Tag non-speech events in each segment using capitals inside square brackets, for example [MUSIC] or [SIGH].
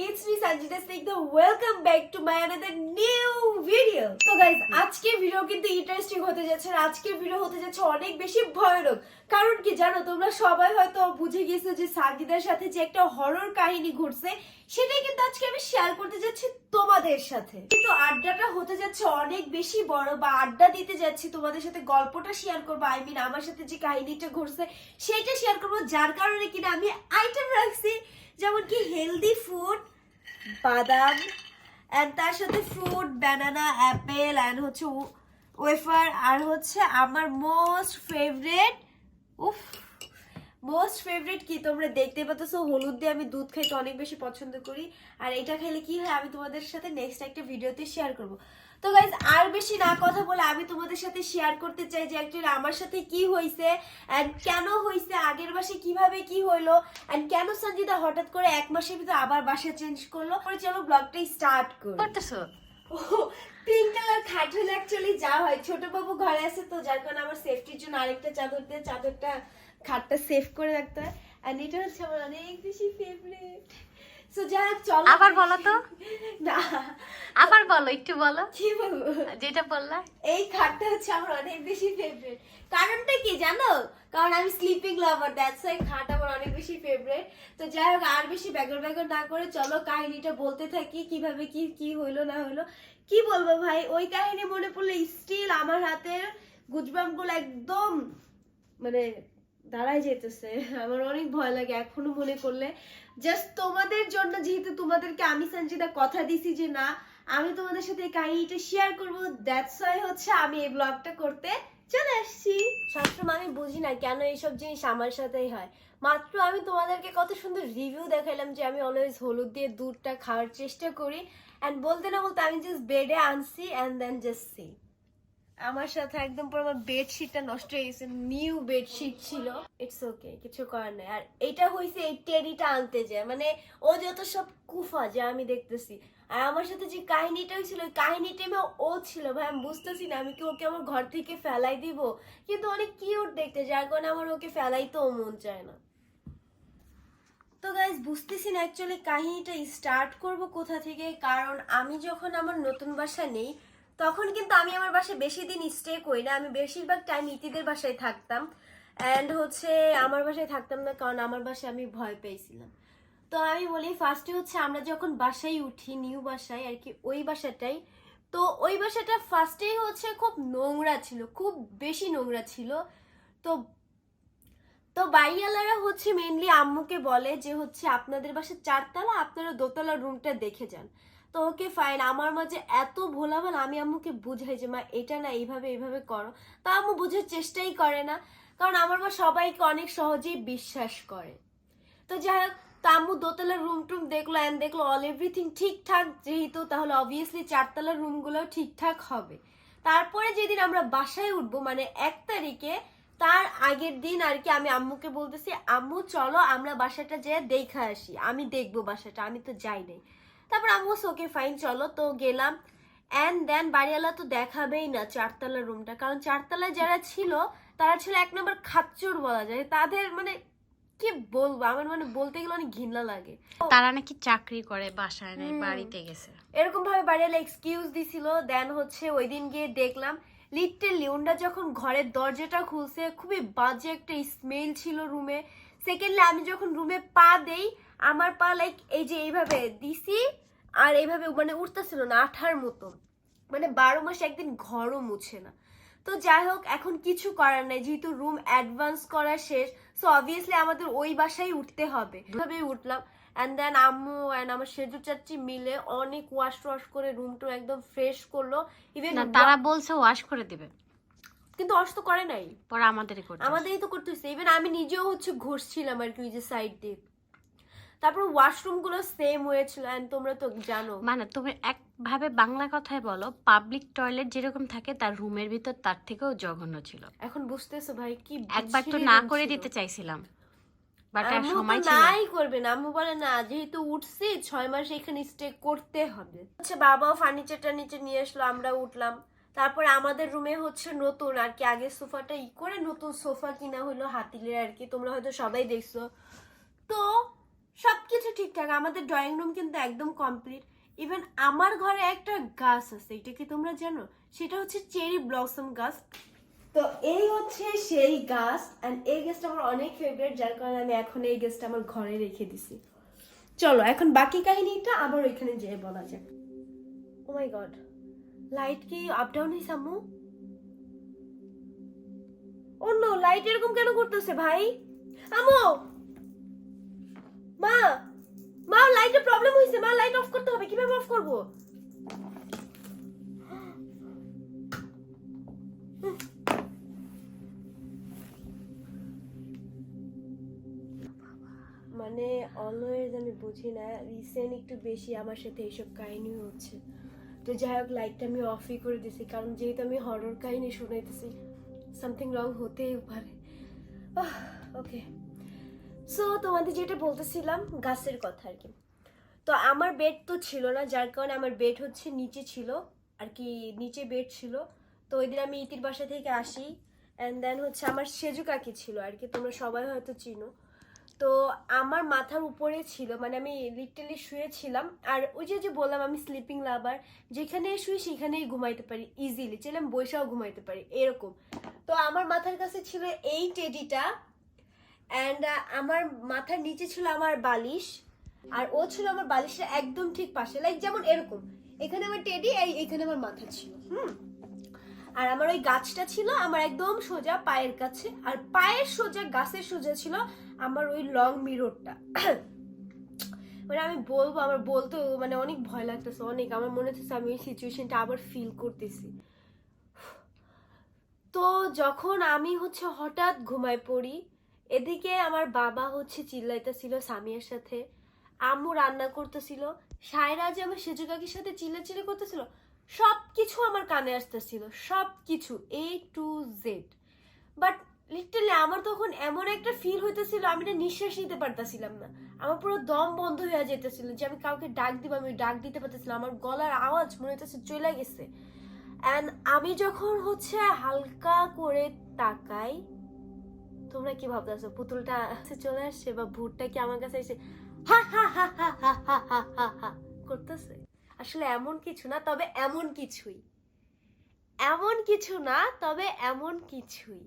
it's me Sanjita Snigdha. Welcome back to my another new video. তো guys আজকে video কিন্তু interesting হতে যাচ্ছে আর আজকের ভিডিও হতে যাচ্ছে অনেক বেশি ভয়ানক। কারণ কি জানো তোমরা সবাই হয়তো বুঝে গেছো যে সাজিদার সাথে যে একটা হরর কাহিনী ঘটছে সেটাই কিন্তু আজকে আমি শেয়ার করতে যাচ্ছি তোমাদের সাথে। কিন্তু আড্ডাটা হতে যাচ্ছে অনেক বেশি বড় বা আড্ডা দিতে যাচ্ছি তোমাদের সাথে গল্পটা শেয়ার করব। আই মিন আমার সাথে যে কাহিনীটা ঘটছে সেটা শেয়ার করব। যার কারণে কিনা আমি আইটেম রাখছি। যেমন কি হেলদি ফুড বাদাম অ্যান্ড তার সাথে ফ্রুট ব্যানানা অ্যাপেল অ্যান্ড হচ্ছে ওয়েফার আর হচ্ছে আমার মোস্ট ফেভারেট উফ মোস্ট ফেভারিট কি তোমরা দেখতে পাচ্ছ? হলুদ দিয়ে আমি দুধ খাইতে অনেক বেশি পছন্দ করি। আর এটা খেলে কি হয়? আমি তোমাদের সাথে নেক্সট একটা ভিডিওতে শেয়ার করব। তো গাইজ আর বেশি না কথা বলে আমি তোমাদের সাথে শেয়ার করতে চাই যে অ্যাকচুয়ালি আমার সাথে কি হয়েছে অ্যান্ড কেন হয়েছে আগের মাসে কীভাবে কি হইল অ্যান্ড কেন সঞ্জিতা হঠাৎ করে এক মাসের ভিতরে আবার বাসা চেঞ্জ করল? পরে চলো ব্লগটাই স্টার্ট করি। পিঙ্ক কালার খাট হলে অ্যাকচুয়ালি যা হয়। ছোট বাবু ঘরে আছে তো যার কারণে আমার সেফটির জন্য আরেকটা চাদর দিয়ে চাদরটা খাটটা সেফ করে রাখতে হয়। আর এটা হচ্ছে আমার অনেক বেশি ফেভারিট সো যাই চলো আবার বলো তো। না। আবার বলো একটু বলো। কি বলব? যেটা বললা এই খাটটা হচ্ছে আমার অনেক বেশি ফেভারিট কারণটা কি জানো? কারণ আমি স্লিপিং লাভার দ্যাটস ওয়াই খাট আমার অনেক বেশি ফেভারিট তো যাই হোক আর বেশি ব্যাগর ব্যাগর না করে চলো কাহিনীটা বলতে থাকি কীভাবে কি কি হইল না হইল। কি বলব ভাই? ওই কাহিনী মনে পড়লে স্টিল আমার হাতের গুজবামগুলো একদম মানে দাঁড়াই যেতেছে। [LAUGHS] আমার অনেক ভয় লাগে এখনও মনে করলে। জাস্ট তোমাদের জন্য যেহেতু তোমাদেরকে আমি সঞ্জিতা কথা দিছি যে না, আমি তোমাদের সাথে এই কাহিনীটা শেয়ার করব দ্যাটস ওয়াই হচ্ছে আমি এই ব্লগটা করতে চলে আসছি। সবসময় আমি বুঝি না কেন এইসব জিনিস আমার সাথেই হয়। মাত্র আমি তোমাদেরকে কত সুন্দর রিভিউ দেখাইলাম যে আমি অলওয়েজ হলুদ দিয়ে দুধটা খাওয়ার চেষ্টা করি। অ্যান্ড বলতে না বলতে আমি জাস্ট বেডে আনছি অ্যান্ড দেন জাস্ট সি আমার সাথে একদম পুরো আমার বেডশিটটা নষ্ট হয়ে গেছে নিউ বেডশিট ছিল। ইটস ওকে কিছু করার নেই। আর এটা হয়েছে এই টেরিটা আনতে যায় মানে ও যত সব কুফা যা আমি দেখতেছি। আর আমার সাথে যে কাহিনীটা হয়েছিল, ওই কাহিনী টাইমে ও ছিল। ভাই, আমি বুঝতেছি না, আমি কি ওকে আমার ঘর থেকে ফেলাই দিব? কিন্তু অনেক কিউট দেখতে, যার কারণে আমার ওকে ফেলাইতেও মন চায় না। তো গাইজ বুঝতেছি না অ্যাকচুয়ালি কাহিনীটা স্টার্ট করব কোথা থেকে? কারণ আমি যখন আমার নতুন বাসা নেই তখন কিন্তু আমি আমার বাসায় বেশি দিন স্টে করি না। আমি বেশিরভাগ টাইম ইতিদের বাসায় থাকতাম। অ্যান্ড হচ্ছে আমার বাসায় থাকতাম না কারণ আমার বাসায় আমি ভয় পেয়েছিলাম। তো আমি বলি ফার্স্টে হচ্ছে আমরা যখন বাসায় উঠি নিউ বাসায় আর কি, ওই বাসাটাই। তো ওই বাসাটা ফার্স্টেই হচ্ছে খুব নোংরা ছিল, খুব বেশি নোংরা ছিল। তো তো বাড়িওয়ালারা হচ্ছে মেনলি আম্মুকে বলে যে হচ্ছে আপনাদের বাসায় চারতলা, আপনারা দোতলা রুমটা দেখে যান। তো ওকে ফাইন আমার মাঝে এত ভোলাভাল, আমি আম্মুকে বুঝাই যে, মা, এটা না, এইভাবে এইভাবে করো। তা আম্মু বুঝার চেষ্টাই করে না, কারণ আমার মা সবাইকে অনেক সহজেই বিশ্বাস করে। তো যাই হোক, তা আম্মু দোতলার রুম টুম দেখল অ্যান্ড দেখল অল এভরিথিং ঠিকঠাক, যেহেতু তাহলে অবভিয়াসলি চারতলার রুমগুলো ঠিকঠাক হবে। তারপরে যেদিন আমরা বাসায় উঠবো মানে এক তারিখে তার আগের দিন আর কি আমি আম্মুকে বলতেছি আম্মু চলো আমরা বাসাটা যেয়ে দেখা আসি। আমি দেখব বাসাটা আমি তো যাই নাই। তারপর আম্মু ওকে ফাইন চলো। তো গেলাম। অ্যান্ড দেন বাড়িওয়ালা তো দেখাবেই না চারতলার রুমটা কারণ চারতলায় যারা ছিল তারা ছিল এক নম্বর খাচ্চর বলা যায়। তাদের মানে কি বলব আমার মানে বলতে গেলে অনেক ঘৃণা লাগে। তারা নাকি চাকরি করে বাসায় নেই। বাড়িতে গেছে। এরকম ভাবে বাড়িওয়ালা এক্সকিউজ দিছিল। দেন হচ্ছে ওই দিন গিয়ে দেখলাম লিটলি ওনরা যখন ঘরের দরজাটা খুলছে, খুবই বাজে একটা স্মেল ছিল রুমে সেকেন্ডলি আমি যখন রুমে পা দেই, আমার পা লাইক এই যে এইভাবে দিছি, আর এইভাবে মানে উঠতেছিল না, আঠার মতো। মানে বারো মাস একদিন ঘরও মুছে না। তো যাই হোক, এখন কিছু করার নাই, যেহেতু রুম অ্যাডভান্স করা শেষ সো অবভিয়াসলি আমাদের ওই বাসায় উঠতে হবে। ভাবেই উঠলাম? অ্যান্ড দেন আম্মু অ্যান্ড আমার সেজু চাচ্ছি মিলে অনেক ওয়াশ ওয়াশ করে রুমটা একদম ফ্রেশ করল। ইভেন না তারা বলছে ওয়াশ করে দিবে। কিন্তু ওয়াশ তো করে নাই। পরে আমাদেরই করতে আমাদেরই তো করতে হচ্ছে ইভেন আমি নিজেও হচ্ছে ঘষছিলাম আর কি ওই যে সাইড দিয়ে। তারপর ওয়াশরুমগুলো সেম হয়েছিল এন্ড তোমরা তো জানো। মানে তুমি একভাবে বাংলা কথায় বলো পাবলিক টয়লেট যেরকম থাকে তার রুমের ভিতর তার থেকেও জঘন্য ছিল। এখন বুঝতেছো ভাই কি একবার তো না করে দিতে চাইছিলাম। বাট আর সময় ছিল নাই করবে না। আম্মু বলে না যেহেতু উঠছি ছয় মাস এখানে স্টে করতে হবে। হচ্ছে বাবাও ফার্নিচার টার্নিচার নিয়ে আসলো আমরা উঠলাম। তারপর আমাদের রুমে হচ্ছে নতুন আর কি আগে সোফাটা ই করে নতুন সোফা কিনা হলো হাতিলের আর কি তোমরা হয়তো সবাই দেখছ। তো সবকিছু ঠিকঠাক আমাদের ড্রয়িং রুম কিন্তু একদম কমপ্লিট ইভেন আমার ঘরে একটা গাছ আছে এটা কি তোমরা জানো? সেটা হচ্ছে চেরি ব্লসম গাছ। তো এই হচ্ছে সেই গাছ অ্যান্ড এই গাছটা আমার অনেক ফেভারিট যার কারণে আমি এখন এই গাছটা আমার ঘরে রেখে দিছি। চলো, এখন বাকি কাহিনীটা আবার ওইখানে যেয়ে বলা যাক। ও মাই গড লাইট কি আপ ডাউন হয়েছে আম্মু? অন্য লাইট এরকম কেন করতেছে ভাই? আম্মু! মা মা লাইটের প্রবলেম হয়েছে। মা লাইট অফ করতে হবে। কীভাবে অফ করব? আমি বুঝি না, রিসেন্ট একটু বেশি আমার সাথে এইসব কাহিনী হচ্ছে। তো যাই হোক লাইটটা আমি অফই করে দিছি, কারণ যেহেতু আমি হরর কাহিনী শুনাইতেছি সামথিং রং হতেই পারে। ওকে সো তোমাদের যেটা বলতেছিলাম, গাছের কথা আর কি। তো আমার বেড তো ছিল না, যার কারণে আমার বেড হচ্ছে নিচে ছিল, আর কি নিচে বেড ছিল। তো ওই দিন আমি ইতির বাসা থেকে আসি অ্যান্ড দেন হচ্ছে আমার সেজু কাকি ছিল আর কি, তোমরা সবাই হয়তো চিনো। তো আমার মাথার উপরে ছিল মানে আমি লিটারলি শুয়েছিলাম। আর ওই যে যে বললাম আমি স্লিপিং লাভার যেখানে শুই সেখানেই ঘুমাইতে পারি ইজিলি চাইলে বৈশাও ঘুমাইতে পারি, এরকম। তো আমার মাথার কাছে ছিল এই টেডিটা অ্যান্ড আমার মাথার নিচে ছিল আমার বালিশ, আর ও ছিল আমার বালিশের একদম ঠিক পাশে লাইক যেমন এরকম। এখানে আমার টেডি এখানে আমার মাথা ছিল, হুম? আর আমার ওই গাছটা ছিল আমার একদম সোজা পায়ের কাছে, আর পায়ের সোজা, গাছের সোজা ছিল আমার ওই লং মিররটা মানে আমি বলব, আমার বলতে মানে অনেক ভয় লাগতেছে, অনেক। আমার মনে হচ্ছে আমি ওই সিচুয়েশনটা আবার ফিল করতেছি। তো যখন আমি হচ্ছে হঠাৎ ঘুমায় পড়ি, এদিকে আমার বাবা হচ্ছে চিল্লাইতেছিল সামিয়ার সাথে। আম্মু রান্না করতেছিল, সায়রা যে আমার সেজু কাকির সাথে চিল্লাচিল্লি করতেছিল সব কিছু আমার কানে আসতেছিল সব কিছু A to Z but literally আমার তখন এমন একটা ফিল হইতেছিল, আমি না নিঃশ্বাস নিতে পারতেছিলাম না। আমার পুরো দম বন্ধ হয়ে যেতেছিল যে আমি কাউকে ডাক দিব, আমি ডাক দিতে পারতেছিলাম, আমার গলার আওয়াজ মনে হইতেছে চলে গেছে। অ্যান্ড আমি যখন হচ্ছে হালকা করে তাকাই, তোমরা কি ভাবতেছো, পুতুলটা চলে আসছে বা ভূতটা কি আমার কাছে এসে হা হা হা হা হা হা হা হা করতেছে? আসলে এমন কিছু না, তবে এমন কিছুই। এমন কিছু না, তবে এমন কিছুই।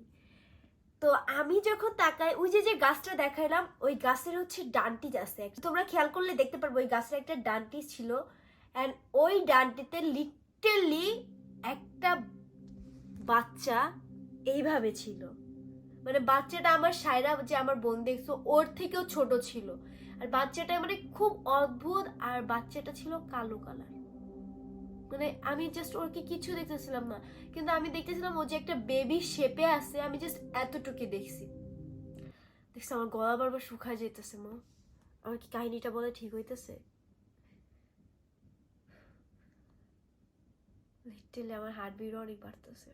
তো আমি যখন তাকাই, ওই যে যে গাছটা দেখাইলাম, ওই গাছের হচ্ছে ডান্টিজ আছে তোমরা খেয়াল করলে দেখতে পারব, ওই গাছের একটা ডান্টিজ ছিল। অ্যান্ড ওই ডান্টিতে লিটারলি একটা বাচ্চা এইভাবে ছিল। মানে বাচ্চাটা আমার সায়রা, যে আমার বোন দেখছ, ওর থেকেও ছোট ছিল। আর বাচ্চাটা মানে খুব অদ্ভুত, আর বাচ্চাটা ছিল কালো কালার মানে আমি জাস্ট ওরকে কিছু দেখতেছিলাম না। কিন্তু আমি দেখতেছিলাম ও যে একটা বেবি শেপে আছে, আমি জাস্ট এতটুকু দেখছি। দেখছি আমার গলা বারবার শুকায় যেতেছে মা। আমার কি কাহিনীটা বলে ঠিক হইতেছে? লিটারলি আমার হার্ট বিট অনেক বাড়তেছে।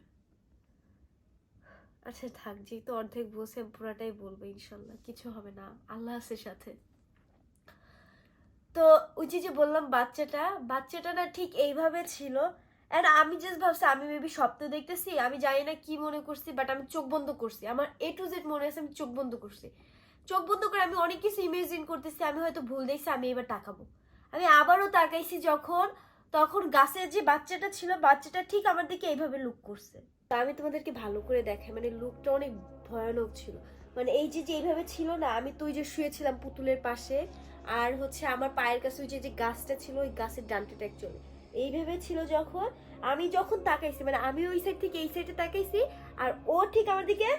আচ্ছা থাক, যেহেতু অর্ধেক বসে পুরাটাই বলব, ইনশাল্লাহ। কিছু হবে না। আল্লাহ আছে সাথে। তো ওই যে যে বললাম বাচ্চাটা বাচ্চাটা না ঠিক এইভাবে ছিল। অ্যান্ড আমি জাস্ট ভাবছি, আমি মেবি স্বপ্ন দেখতেছি, আমি জানি না কি মনে করছি বাট আমি চোখ বন্ধ করছি। আমার এ টু জেড মনে আছে, আমি চোখ বন্ধ করছি। চোখ বন্ধ করে আমি অনেক কিছু ইমেজিন করতেছি, আমি হয়তো ভুল দেখছি, আমি এবার তাকাবো। আমি আবারও তাকাইছি যখন, তখন গাছের যে বাচ্চাটা ছিল, বাচ্চাটা ঠিক আমার দিকে এইভাবে লুক করছে। তা আমি তোমাদেরকে ভালো করে দেখাই মানে লুকটা অনেক ভয়ানক ছিল। মানে এই যে যে এইভাবে ছিল না, আমি তুই যে শুয়েছিলাম পুতুলের পাশে আর হচ্ছে আমার পায়ের কাছে ওই যে গাছটা ছিল, ওই গাছের ডানটাটা অ্যাকচুয়ালি এইভাবে ছিল যখন আমি যখন তাকাইছি মানে আমি ওই সাইড থেকে এই সাইডে তাকাইছি, আর ও ঠিক আমার দিকে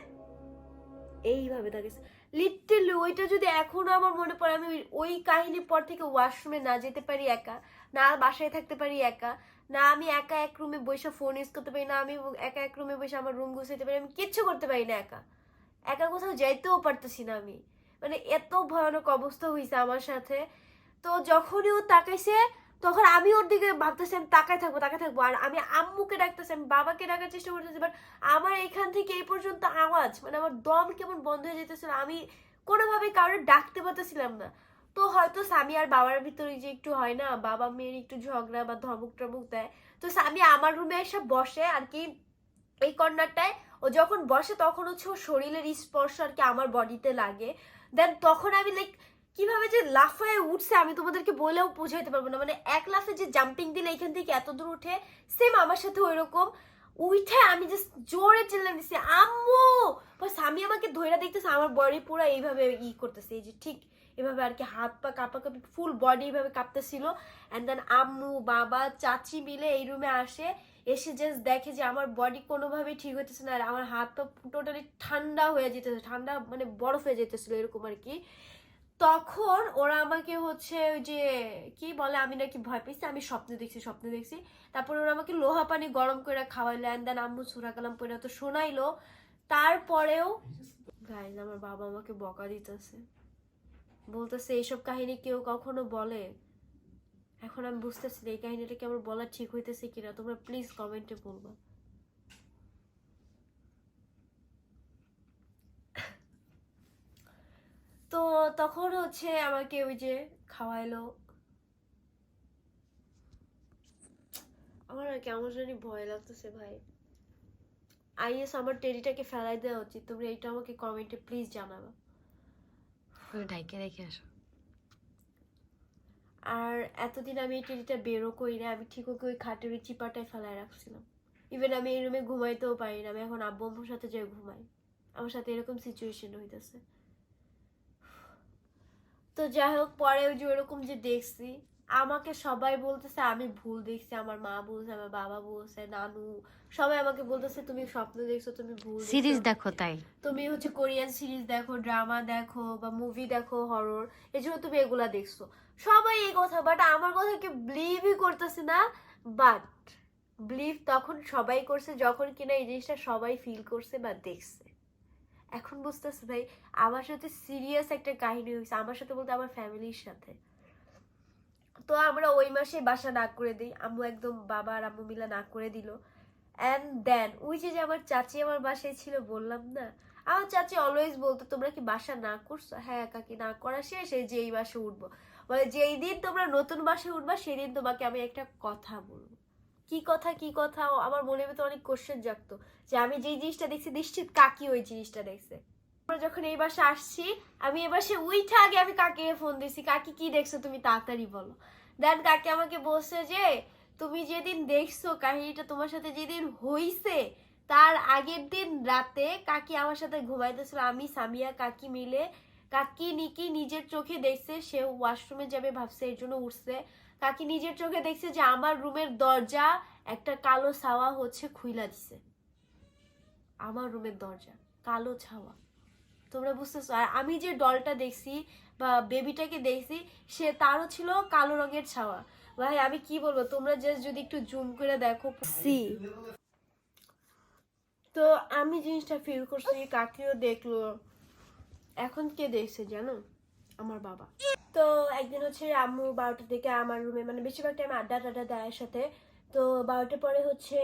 এইভাবে তাকাইছে। লিটারলি ওইটা যদি এখনও আমার মনে পড়ে, আমি ওই- ওই কাহিনীর পর থেকে ওয়াশরুমে না যেতে পারি একা, না বাসায় থাকতে পারি একা, না আমি একা এক রুমে বসে ফোন ইউজ করতে পারি, না আমি একা এক রুমে বসে আমার রুম গুছাইতে পারি, আমি কিচ্ছু করতে পারি না একা। একা কোথাও যাইতেও পারতেছি না আমি। মানে এত ভয়ানক অবস্থা হয়েছে আমার সাথে। তো যখনই ও তাকাইছে, তখন আমি ওর দিকে ভাবতেছি, আমি তাকায় থাকব তাকায় থাকব। আর আমি আম্মুকে ডাকতেছি, আমি বাবাকে ডাকার চেষ্টা করতেছি বাট আমার এখান থেকে এই পর্যন্ত আওয়াজ মানে আমার দম কেমন বন্ধ হয়ে যেতেছিল আমি কোনোভাবে কারোর ডাকতে পারতেছিলাম না। তো হয়তো স্বামী আর বাবার ভিতরে যে একটু হয় না, বাবা মেয়ের একটু ঝগড়া বা ধমক টমক দেয়। তো স্বামী আমার রুমে এসে বসে আর কি, এই কর্নারটায় ও যখন বসে তখন হচ্ছে ওর শরীরের স্পর্শ আর কি আমার বডিতে লাগে। দেন তখন আমি লাইক কীভাবে যে লাফায় উঠছে আমি তোমাদেরকে বলেও বোঝাইতে পারব না। মানে এক লাফে যে জাম্পিং দিলে এখান থেকে এত দূর উঠে সেম আমার সাথে ওইরকম। উঠে আমি জাস্ট জোরে চিল্লান দিছি, আম্মু! বাস আমি আমাকে ধইরা দেখতেছে, আমার বডি পুরো এইভাবে ই করতেছে। এই যে ঠিক এভাবে আর কি হাত পা কাঁপা কাঁপি ফুল বডি এইভাবে কাঁপতেছিল। অ্যান্ড দেন আম্মু, বাবা, চাচি মিলে এই রুমে আসে। এসে জাস্ট দেখে যে আমার বডি কোনোভাবেই ঠিক হতেছে না আর আমার হাত পা টোটালি ঠান্ডা হয়ে যেতেছে, ঠান্ডা মানে বরফ হয়ে যেতেছিলো এরকম আর কি। তখন ওরা আমাকে হচ্ছে ওই যে কি বলে, আমি নাকি ভয় পেয়েছি, আমি স্বপ্নে দেখছি স্বপ্নে দেখছি। তারপর ওরা আমাকে লোহা পানি গরম করে খাওয়াইলো অ্যান্ড দেন আম্মু সুরা কালাম পরে তো শোনাইলো। তারপরেও গাইজ আমার বাবা আমাকে বকা দিতেছে। বলতেছে, এইসব কাহিনী কেউ কখনো বলে। এখন আমি বুঝতেছি না, এই কাহিনীটা কি আমার বলা ঠিক হইতেছে কিনা? তোমরা প্লিজ কমেন্টে বলবা। তো তখন হচ্ছে আমাকে ওই যে খাওয়াইলো। আমার আর কেমন জানি ভয় লাগতেছে ভাই। আইএস, আমার টেরিটাকে ফেলাই দেওয়া উচিত। তোমরা এইটা আমাকে কমেন্টে প্লিজ জানাবা। ঢাইকে রেখে আসো। আর এতদিন আমি এই টেরিটা বেরো করি না আমি ঠিক ওকে ওই খাটের ওই চিপাটায় ফেলায় রাখছিলাম। ইভেন আমি এই রুমে ঘুমাইতেও পারি না, আমি এখন আব্বু আম্মুর সাথে যাই ঘুমাই। আমার সাথে এরকম সিচুয়েশন হইতেছে। তো যাই হোক, পরে ওই যে ওরকম যে দেখছি আমাকে সবাই বলতেছে আমি ভুল দেখছি আমার মা বলছে আমার বাবা বলছে নানু সবাই আমাকে বলতেছে তুমি স্বপ্ন দেখছ তুমি ভুল সিরিজ দেখো তাই। তুমি হচ্ছে কোরিয়ান সিরিজ দেখো ড্রামা দেখো বা মুভি দেখো হরর এই জন্য তুমি এগুলা দেখছ। সবাই এই কথা বাট আমার কথা কি বিলিভই করতেছে না বাট বিলিভ তখন সবাই করছে যখন কিনা এই জিনিসটা সবাই ফিল করছে বা দেখছে। এখন বুঝতেছে ভাই আমার সাথে সিরিয়াস একটা কাহিনী হয়েছে আমার সাথে বলতে আমার ফ্যামিলির সাথে। তো আমরা ওই মাসে বাসা না করে দিই। আম্মু একদম বাবা আর আম্মু মিলা না করে দিল। অ্যান্ড দেন ওই যে যে আমার চাচি আমার বাসায় ছিল বললাম না? আমার চাচি অলওয়েজ বলতো, তোমরা কি বাসা না করছ? হ্যাঁ কাকি, না করা শেষ, এই যে এই বাসে উঠবো। বলে, যেই দিন তোমরা নতুন বাসে উঠবা, সেদিন তোমাকে আমি একটা কথা বলব। কি কথা কি কথা? আমার মনের ভিতরে অনেক কোশ্চেন জাগতো, যে আমি যেই জিনিসটা দেখছি, নিশ্চিত কাকি ওই জিনিসটা দেখছে। আমরা যখন এই বাসে আসছি, আমি এ বাসে উইঠা আগে আমি কাকিকে ফোন দিছি, কাকি, কি দেখছ তুমি তাড়াতাড়ি বলো। দেন কাকি আমাকে বলছে যে, তুমি যেদিন দেখছ কাহিনীটা তোমার সাথে যেদিন হইছে, তার আগের দিন রাতে কাকি আমার সাথে ঘুমাইতেছিল, আমি, সামিয়া, কাকি মিলে। কাকি নিকি নিজের চোখে দেখছে, সে ওয়াশরুমে যাবে, ভাবছে এর জন্য উঠছে। কাকি নিজের চোখে দেখছে যে আমার রুমের দরজা একটা কালো ছাওয়া হচ্ছে, খুইলা দিছে। আমার রুমের দরজা, কালো ছাওয়া। তোমরা বুঝতেছো? আর আমি যে ডলটা দেখছি বেবিটাকে দেখছি সে তারও ছিল কালো রঙের ছাওয়া। ভাই আমি কি বলব? তোমরা জাস্ট যদি একটু জুম করে দেখো সি। তো আমি জিনিসটা ফিল করছি কাকিও দেখল। এখন কে দেখছে জানো? আমার বাবা। তো একদিন হচ্ছে আম্মু বারোটার দিকে আমার রুমে মানে বেশিরভাগ টাইম আড্ডা টাড্ডা দেয় সাথে। তো বারোটার পরে হচ্ছে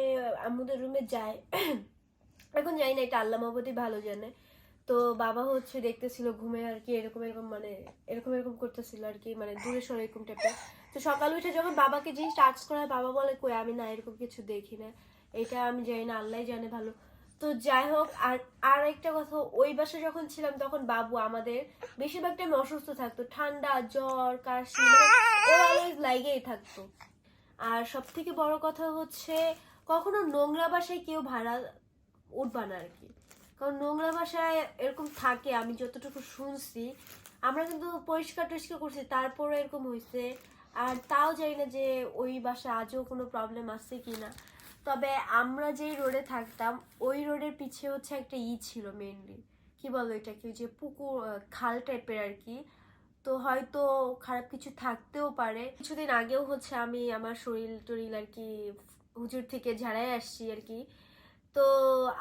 আম্মুদের রুমে যায়। [COUGHS] এখন যাই না এটা আল্লাহ মাহবুদি ভালো জানে। তো বাবা হচ্ছে দেখতেছিল ঘুমে আর কি, এরকম এরকম মানে এরকম এরকম করতেছিল আর কি মানে দূরে সরে এরকম টাইপের তো সকাল উঠে যখন বাবাকে জিনিস টাচ করা বাবা বলে, কই, আমি না এরকম কিছু দেখি না। এটা আমি জানি না আল্লাহ জানে ভালো। তো যাই হোক, আর আর একটা কথা, ওই বাসা যখন ছিলাম তখন বাবু আমাদের বেশিরভাগ টাইম অসুস্থ থাকতো। ঠান্ডা, জ্বর, কাশি মানে অলওয়েজ লাগেই থাকতো। আর সব থেকে বড় কথা হচ্ছে, কখনো নোংরা বাসায় কেউ ভাড়া উঠবা না আর কি। কারণ নোংরা বাসায় এরকম থাকে, আমি যতটুকু শুনছি। আমরা কিন্তু পরিষ্কার টরিষ্কার করছি তারপরে এরকম হয়েছে আর তাও জানি না যে ওই বাসা আজও কোনো প্রবলেম আছে কি না তবে আমরা যেই রোডে থাকতাম, ওই রোডের পিছে হচ্ছে একটা ই ছিল মেনলি কি বলো এটা কি যে পুকুর খাল টাইপের আর কি তো হয়তো খারাপ কিছু থাকতেও পারে। কিছুদিন আগেও হচ্ছে আমি আমার শরীর টরিল আর কি হুজুর থেকে ঝাড়াই আসছি আর কি তো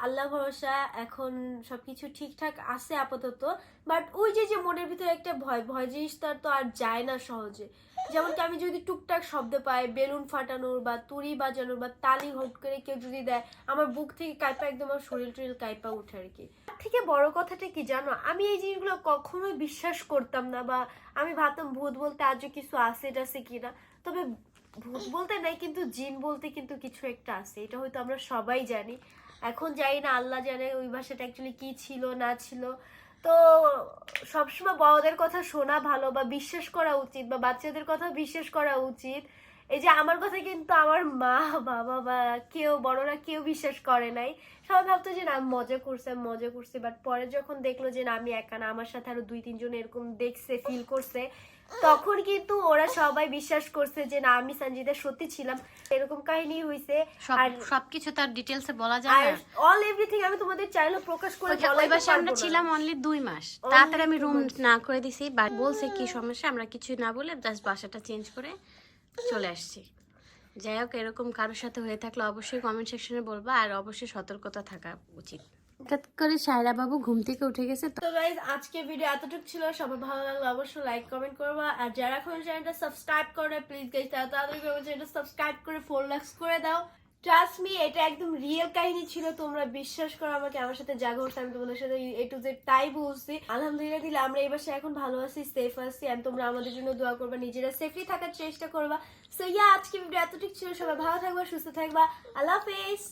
আল্লাহ ভরসা এখন সবকিছু ঠিকঠাক আছে আপাতত। বাট ওই যে যে মনের ভিতরে একটা ভয় ভয় জিনিসটা তো আর যায় না সহজে। যেমন কি আমি যদি টুকটাক শব্দ পাই, বেলুন ফাটানোর বা তুড়ি বাজানোর বা তালি হট করে কেউ যদি দেয়, আমার বুক থেকে কাইপা একদম আমার শরীর টরিল কাইপা উঠে আর কি। তার থেকে বড় কথাটা কি জানো? আমি এই জিনিসগুলো কখনোই বিশ্বাস করতাম না বা আমি ভাবতাম ভূত বলতে আজও কিছু আছে টাছে কিনা। তবে ভূত বলতে নাই, কিন্তু জিন বলতে কিন্তু কিছু একটা আছে। এটা হয়তো আমরা সবাই জানি। এখন যাই না আল্লাহ জানে ওই ভাষাটা অ্যাকচুয়ালি কি ছিল, না ছিল। তো সবসময় বড়দের কথা শোনা ভালো বা বিশ্বাস করা উচিত বা বাচ্চাদের কথা বিশ্বাস করা উচিত। এই যে আমার কথা কিন্তু আমার মা বাবা বা কেউ বড়রা কেউ বিশ্বাস করে নাই। সবাই ভাবতো যে না মজা করছে মজা করছি বাট পরে যখন দেখল যে না আমি একা না আমার সাথে আরও দুই তিনজন এরকম দেখছে ফিল করছে তখন কিন্তু ওরা সবাই বিশ্বাস করছে যে না আমি সঞ্জিদা সত্যি ছিলাম। এরকম কাহিনী হয়েছে আর সবকিছু তার ডিটেলসে বলা যায় আর অল এভরিথিং আমি তোমাদের চাইলেও প্রকাশ করে ওই বাসে আমরা ছিলাম অনলি দুই মাস। তাড়াতাড়ি আমি রুম না করে দিছি বা বলছে কি সমস্যা আমরা কিছু না বলে জাস্ট বাসাটা চেঞ্জ করে চলে আসছি। যাই হোক এরকম কারোর সাথে হয়ে থাকলে অবশ্যই কমেন্ট সেকশনে বলব আর অবশ্যই সতর্কতা থাকা উচিত। হঠাৎ করে সায়রা বাবু ঘুম থেকে উঠে গেছে তো। গাইজ আজকে ভিডিও এতটুকু ছিল। সবার ভালো লাগলে অবশ্যই লাইক কমেন্ট করবা। আর যারা এখন চ্যানেলটা সাবস্ক্রাইব করে প্লিজ গাইজ তারা তাড়াতাড়ি করে চ্যানেলটা সাবস্ক্রাইব করে ফোর লাক্স করে দাও। ট্রাস্ট মি এটা একদম রিয়েল কাহিনী ছিল, তোমরা বিশ্বাস করো আমাকে, আমার সাথে যা ঘটছে, আমি তোমাদের সাথে এ টু জেড তাই বলছি। আলহামদুলিল্লাহ দিলে আমরা এই বাসায় এখন ভালো আছি সেফ আছি অ্যান্ড তোমরা আমাদের জন্য দোয়া করবা, নিজেরা সেফলি থাকার চেষ্টা করবা। সো ইয়া আজকে ভিডিও এতটুকু ছিল, সবাই ভালো থাকবা, সুস্থ থাকবা, আল্লাহ হাফেজ।